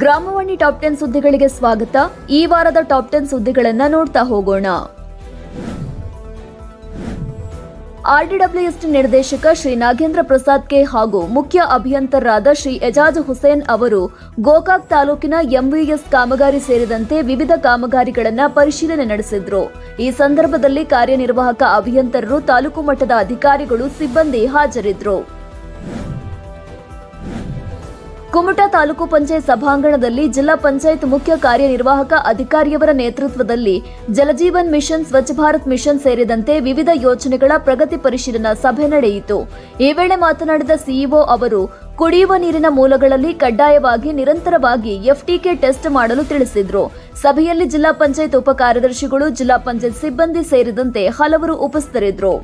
ಗ್ರಾಮವಾಣಿ top ten ಸುದ್ದಿಗಳಿಗೆ ಸ್ವಾಗತ. ಈ ವಾರದ ಟಾಪ್ ಟೆನ್ ಸುದ್ದಿಗಳನ್ನ ನೋಡ್ತಾ ಹೋಗೋಣ. ಆರ್ಡಿಡಬ್ಲ್ಯೂಎಸ್ಟಿ ನಿರ್ದೇಶಕ ಶ್ರೀ ನಾಗೇಂದ್ರ ಪ್ರಸಾದ್ ಕೆ ಹಾಗೂ ಮುಖ್ಯ ಅಭಿಯಂತರರಾದ ಶ್ರೀ ಎಜಾಜ್ ಹುಸೇನ್ ಅವರು ಗೋಕಾಕ್ ತಾಲೂಕಿನ ಎಂವಿಎಸ್ ಕಾಮಗಾರಿ ಸೇರಿದಂತೆ ವಿವಿಧ ಕಾಮಗಾರಿಗಳನ್ನು ಪರಿಶೀಲನೆ ನಡೆಸಿದ್ರು. ಈ ಸಂದರ್ಭದಲ್ಲಿ ಕಾರ್ಯನಿರ್ವಾಹಕ ಅಭಿಯಂತರರು ತಾಲೂಕು ಮಟ್ಟದ ಅಧಿಕಾರಿಗಳು ಸಿಬ್ಬಂದಿ ಹಾಜರಿದ್ದರು ಕುಮಟಾ ತಾಲೂಕು ಪಂಚಾಯತ್ ಸಭಾಂಗಣದಲ್ಲಿ ಜಿಲ್ಲಾ ಪಂಚಾಯತ್ ಮುಖ್ಯ ಕಾರ್ಯನಿರ್ವಾಹಕ ಅಧಿಕಾರಿಯವರ ನೇತೃತ್ವದಲ್ಲಿ ಜಲಜೀವನ್ ಮಿಷನ್, ಸ್ವಚ್ಛ ಭಾರತ್ ಮಿಷನ್ ಸೇರಿದಂತೆ ವಿವಿಧ ಯೋಜನೆಗಳ ಪ್ರಗತಿ ಪರಿಶೀಲನಾ ಸಭೆ ನಡೆಯಿತು. ಈ ವೇಳೆ ಮಾತನಾಡಿದ ಸಿಇಒ ಅವರು, ಕುಡಿಯುವ ನೀರಿನ ಮೂಲಗಳಲ್ಲಿ ಕಡ್ಡಾಯವಾಗಿ ನಿರಂತರವಾಗಿ ಎಫ್ಟಿಕೆ ಟೆಸ್ಟ್ ಮಾಡಲು ತಿಳಿಸಿದ್ರು. ಸಭೆಯಲ್ಲಿ ಜಿಲ್ಲಾ ಪಂಚಾಯತ್ ಉಪ ಕಾರ್ಯದರ್ಶಿಗಳು ಜಿಲ್ಲಾ ಪಂಚಾಯತ್ ಸಿಬ್ಬಂದಿ ಸೇರಿದಂತೆ ಹಲವರು ಉಪಸ್ಥಿತರಿದ್ದರು.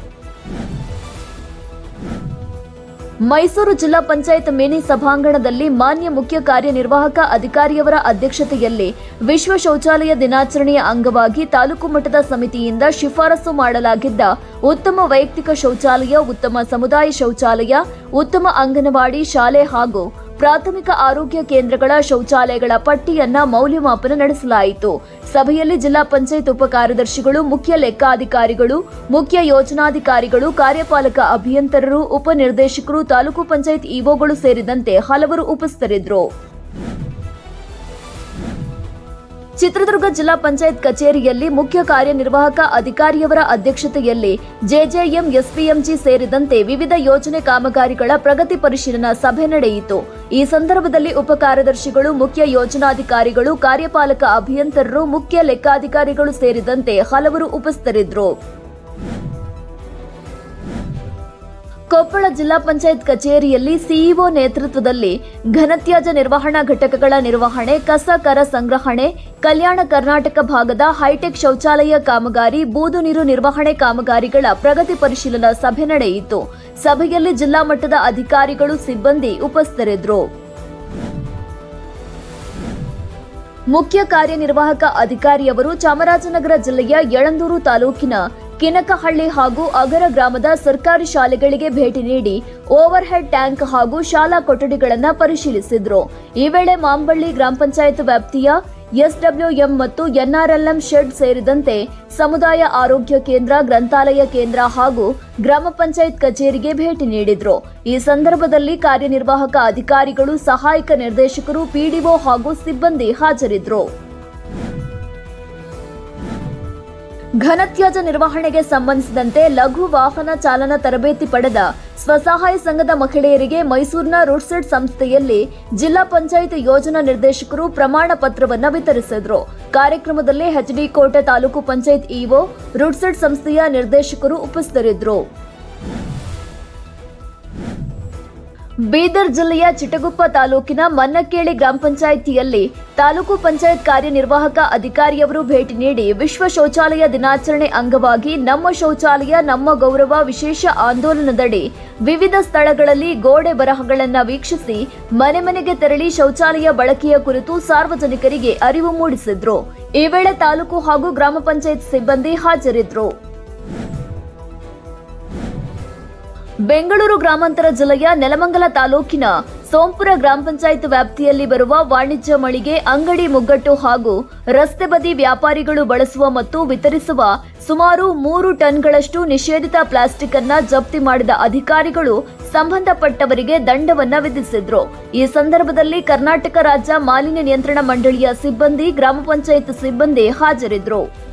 ಮೈಸೂರು ಜಿಲ್ಲಾ ಪಂಚಾಯತ್ ಮಿನಿ ಸಭಾಂಗಣದಲ್ಲಿ ಮಾನ್ಯ ಮುಖ್ಯ ಕಾರ್ಯನಿರ್ವಾಹಕ ಅಧಿಕಾರಿಯವರ ಅಧ್ಯಕ್ಷತೆಯಲ್ಲಿ ವಿಶ್ವ ಶೌಚಾಲಯ ದಿನಾಚರಣೆಯ ಅಂಗವಾಗಿ ತಾಲೂಕು ಮಟ್ಟದ ಸಮಿತಿಯಿಂದ ಶಿಫಾರಸು ಮಾಡಲಾಗಿದ್ದ ಉತ್ತಮ ವೈಯಕ್ತಿಕ ಶೌಚಾಲಯ, ಉತ್ತಮ ಸಮುದಾಯ ಶೌಚಾಲಯ, ಉತ್ತಮ ಅಂಗನವಾಡಿ ಶಾಲೆ ಹಾಗೂ ಪ್ರಾಥಮಿಕ ಆರೋಗ್ಯ ಕೇಂದ್ರಗಳ ಶೌಚಾಲಯಗಳ ಪಟ್ಟಿಯನ್ನ ಮೌಲ್ಯಮಾಪನ ನಡೆಸಲಾಯಿತು. ಸಭೆಯಲ್ಲಿ ಜಿಲ್ಲಾ ಪಂಚಾಯತ್ ಉಪ ಕಾರ್ಯದರ್ಶಿಗಳು, ಮುಖ್ಯ ಲೆಕ್ಕಾಧಿಕಾರಿಗಳು, ಮುಖ್ಯ ಯೋಜನಾಧಿಕಾರಿಗಳು, ಕಾರ್ಯಪಾಲಕ ಅಭಿಯಂತರರು ಉಪನಿರ್ದೇಶಕರು ತಾಲೂಕು ಪಂಚಾಯತ್ ಇಒಗಳು ಸೇರಿದಂತೆ ಹಲವರು ಉಪಸ್ಥಿತರಿದ್ದರು. ಚಿತ್ರದುರ್ಗ ಜಿಲ್ಲಾ ಪಂಚಾಯತ್ ಕಚೇರಿಯಲ್ಲಿ ಮುಖ್ಯ ಕಾರ್ಯನಿರ್ವಾಹಕ ಅಧಿಕಾರಿಯವರ ಅಧ್ಯಕ್ಷತೆಯಲ್ಲಿ ಜೆಜೆಎಂ ಎಸ್ಪಿಎಂಜಿ ಸೇರಿದಂತೆ ವಿವಿಧ ಯೋಜನೆ ಕಾಮಗಾರಿಗಳ ಪ್ರಗತಿ ಪರಿಶೀಲನಾ ಸಭೆ ನಡೆಯಿತು. ಈ ಸಂದರ್ಭದಲ್ಲಿ ಉಪ ಕಾರ್ಯದರ್ಶಿಗಳು ಮುಖ್ಯ ಯೋಜನಾಧಿಕಾರಿಗಳು, ಕಾರ್ಯಪಾಲಕ ಅಭಿಯಂತರರು, ಮುಖ್ಯ ಲೆಕ್ಕಾಧಿಕಾರಿಗಳು ಸೇರಿದಂತೆ ಹಲವರು ಉಪಸ್ಥಿತರಿದ್ದರು. ಕೊಪ್ಪಳ ಜಿಲ್ಲಾ ಪಂಚಾಯತ್ ಕಚೇರಿಯಲ್ಲಿ ಸಿಇಒ ನೇತೃತ್ವದಲ್ಲಿ ಘನತ್ಯಾಜ್ಯ ನಿರ್ವಹಣಾ ಘಟಕಗಳ ನಿರ್ವಹಣೆ, ಕಸ, ಕರ ಸಂಗ್ರಹಣೆ ಕಲ್ಯಾಣ ಕರ್ನಾಟಕ ಭಾಗದ ಹೈಟೆಕ್ ಶೌಚಾಲಯ ಕಾಮಗಾರಿ, ಬೂದು ನೀರು ನಿರ್ವಹಣೆ ಕಾಮಗಾರಿಗಳ ಪ್ರಗತಿ ಪರಿಶೀಲನಾ ಸಭೆ ನಡೆಯಿತು. ಸಭೆಯಲ್ಲಿ ಜಿಲ್ಲಾ ಮಟ್ಟದ ಅಧಿಕಾರಿಗಳು, ಸಿಬ್ಬಂದಿ ಉಪಸ್ಥಿತರಿದ್ದರು. ಮುಖ್ಯ ಕಾರ್ಯನಿರ್ವಾಹಕ ಅಧಿಕಾರಿಯವರು ಚಾಮರಾಜನಗರ ಜಿಲ್ಲೆಯ ಯಳಂದೂರು ತಾಲೂಕಿನ ಕಿನಕಹಳ್ಳಿ ಹಾಗೂ ಅಗರ ಗ್ರಾಮದ ಸರ್ಕಾರಿ ಶಾಲೆಗಳಿಗೆ ಭೇಟಿ ನೀಡಿ ಓವರ್ ಹೆಡ್ ಟ್ಯಾಂಕ್ ಹಾಗೂ ಶಾಲಾ ಕೊಠಡಿಗಳನ್ನು ಪರಿಶೀಲಿಸಿದ್ರು. ಈ ವೇಳೆ ಮಾಂಬಳ್ಳಿ ಗ್ರಾಮ ಪಂಚಾಯತ್ ವ್ಯಾಪ್ತಿಯ ಎಸ್ಡಬ್ಲ್ಯೂಎಂ ಮತ್ತು ಎನ್ಆರ್ಎಲ್ಎಂ ಶೆಡ್ ಸೇರಿದಂತೆ ಸಮುದಾಯ ಆರೋಗ್ಯ ಕೇಂದ್ರ, ಗ್ರಂಥಾಲಯ ಕೇಂದ್ರ ಹಾಗೂ ಗ್ರಾಮ ಪಂಚಾಯತ್ ಕಚೇರಿಗೆ ಭೇಟಿ ನೀಡಿದ್ರು. ಈ ಸಂದರ್ಭದಲ್ಲಿ ಕಾರ್ಯನಿರ್ವಾಹಕ ಅಧಿಕಾರಿಗಳು, ಸಹಾಯಕ ನಿರ್ದೇಶಕರು, ಪಿಡಿಒ ಹಾಗೂ ಸಿಬ್ಬಂದಿ ಹಾಜರಿದ್ದರು ಘನತ್ಯಾಜ ನಿರ್ವಹಣೆಗೆ ಸಂಬಂಧಿಸಿದಂತೆ ಲಘು ವಾಹನ ಚಾಲನಾ ತರಬೇತಿ ಪಡೆದ ಸ್ವಸಹಾಯ ಸಂಘದ ಮಹಿಳೆಯರಿಗೆ ಮೈಸೂರಿನ ರುಡ್ಸೆಡ್ ಸಂಸ್ಥೆಯಲ್ಲಿ ಜಿಲ್ಲಾ ಪಂಚಾಯತ್ ಯೋಜನಾ ನಿರ್ದೇಶಕರು ಪ್ರಮಾಣ ಪತ್ರವನ್ನು ವಿತರಿಸಿದರು. ಕಾರ್ಯಕ್ರಮದಲ್ಲಿ ಎಚ್ಡಿ ಕೋಟೆ ತಾಲೂಕು ಪಂಚಾಯತ್ ಇಒ ರುಡ್ಸೆಡ್ ಸಂಸ್ಥೆಯ ನಿರ್ದೇಶಕರು ಉಪಸ್ಥಿತರಿದ್ದರು ಬೀದರ್ ಜಿಲ್ಲೆಯ ಚಿಟಗುಪ್ಪ ತಾಲೂಕಿನ ಮನ್ನಕೇಳಿ ಗ್ರಾಮ ಪಂಚಾಯಿತಿಯಲ್ಲಿ ತಾಲೂಕು ಪಂಚಾಯತ್ ಕಾರ್ಯನಿರ್ವಾಹಕ ಅಧಿಕಾರಿಯವರು ಭೇಟಿ ನೀಡಿ ವಿಶ್ವ ಶೌಚಾಲಯ ದಿನಾಚರಣೆ ಅಂಗವಾಗಿ ನಮ್ಮ ಶೌಚಾಲಯ, ನಮ್ಮ ಗೌರವ ವಿಶೇಷ ಆಂದೋಲನದಡಿ ವಿವಿಧ ಸ್ಥಳಗಳಲ್ಲಿ ಗೋಡೆ ಬರಹಗಳನ್ನು ವೀಕ್ಷಿಸಿ ಮನೆ ಮನೆಗೆ ತೆರಳಿ ಶೌಚಾಲಯ ಬಳಕೆಯ ಕುರಿತು ಸಾರ್ವಜನಿಕರಿಗೆ ಅರಿವು ಮೂಡಿಸಿದ್ರು. ಈ ವೇಳೆ ತಾಲೂಕು ಹಾಗೂ ಗ್ರಾಮ ಪಂಚಾಯತ್ ಸಿಬ್ಬಂದಿ ಹಾಜರಿದ್ದರು ಬೆಂಗಳೂರು ಗ್ರಾಮಾಂತರ ಜಿಲ್ಲೆಯ ನೆಲಮಂಗಲ ತಾಲೂಕಿನ ಸೋಂಪುರ ಗ್ರಾಮ ಪಂಚಾಯತ್ ವ್ಯಾಪ್ತಿಯಲ್ಲಿ ಬರುವ ವಾಣಿಜ್ಯ ಮಳಿಗೆ, ಅಂಗಡಿ ಮುಗ್ಗಟ್ಟು ಹಾಗೂ ರಸ್ತೆ ಬದಿ ವ್ಯಾಪಾರಿಗಳು ಬಳಸುವ ಮತ್ತು ವಿತರಿಸುವ ಸುಮಾರು ಮೂರು ಟನ್ಗಳಷ್ಟು ನಿಷೇಧಿತ ಪ್ಲಾಸ್ಟಿಕ್ ಅನ್ನ ಜಪ್ತಿ ಮಾಡಿದ ಅಧಿಕಾರಿಗಳು ಸಂಬಂಧಪಟ್ಟವರಿಗೆ ದಂಡವನ್ನ ವಿಧಿಸಿದ್ರು. ಈ ಸಂದರ್ಭದಲ್ಲಿ ಕರ್ನಾಟಕ ರಾಜ್ಯ ಮಾಲಿನ್ಯ ನಿಯಂತ್ರಣ ಮಂಡಳಿಯ ಸಿಬ್ಬಂದಿ, ಗ್ರಾಮ ಪಂಚಾಯತ್ ಸಿಬ್ಬಂದಿ ಹಾಜರಿದ್ದರು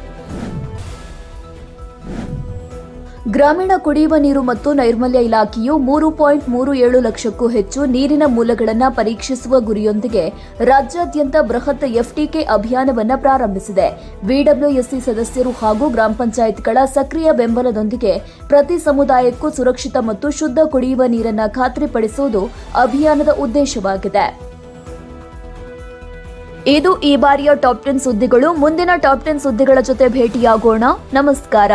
ಗ್ರಾಮೀಣ ಕುಡಿಯುವ ನೀರು ಮತ್ತು ನೈರ್ಮಲ್ಯ ಇಲಾಖೆಯು ಮೂರು ಪಾಯಿಂಟ್ ಮೂರು ಏಳು ಲಕ್ಷಕ್ಕೂ ಹೆಚ್ಚು ನೀರಿನ ಮೂಲಗಳನ್ನು ಪರೀಕ್ಷಿಸುವ ಗುರಿಯೊಂದಿಗೆ ರಾಜ್ಯಾದ್ಯಂತ ಬೃಹತ್ ಎಫ್ಟಿಕೆ ಅಭಿಯಾನವನ್ನು ಪ್ರಾರಂಭಿಸಿದೆ. ವಿಡಬ್ಲ್ಯೂಎಸ್ಸಿ ಸದಸ್ಯರು ಹಾಗೂ ಗ್ರಾಮ ಪಂಚಾಯತ್ಗಳ ಸಕ್ರಿಯ ಬೆಂಬಲದೊಂದಿಗೆ ಪ್ರತಿ ಸಮುದಾಯಕ್ಕೂ ಸುರಕ್ಷಿತ ಮತ್ತು ಶುದ್ಧ ಕುಡಿಯುವ ನೀರನ್ನು ಖಾತ್ರಿಪಡಿಸುವುದು ಅಭಿಯಾನದ ಉದ್ದೇಶವಾಗಿದೆ. ಇದು ಈ ಬಾರಿಯ ಟಾಪ್ ಟೆನ್ ಸುದ್ದಿಗಳು. ಮುಂದಿನ ಟಾಪ್ ಟೆನ್ ಸುದ್ದಿಗಳ ಜೊತೆ ಭೇಟಿಯಾಗೋಣ. ನಮಸ್ಕಾರ.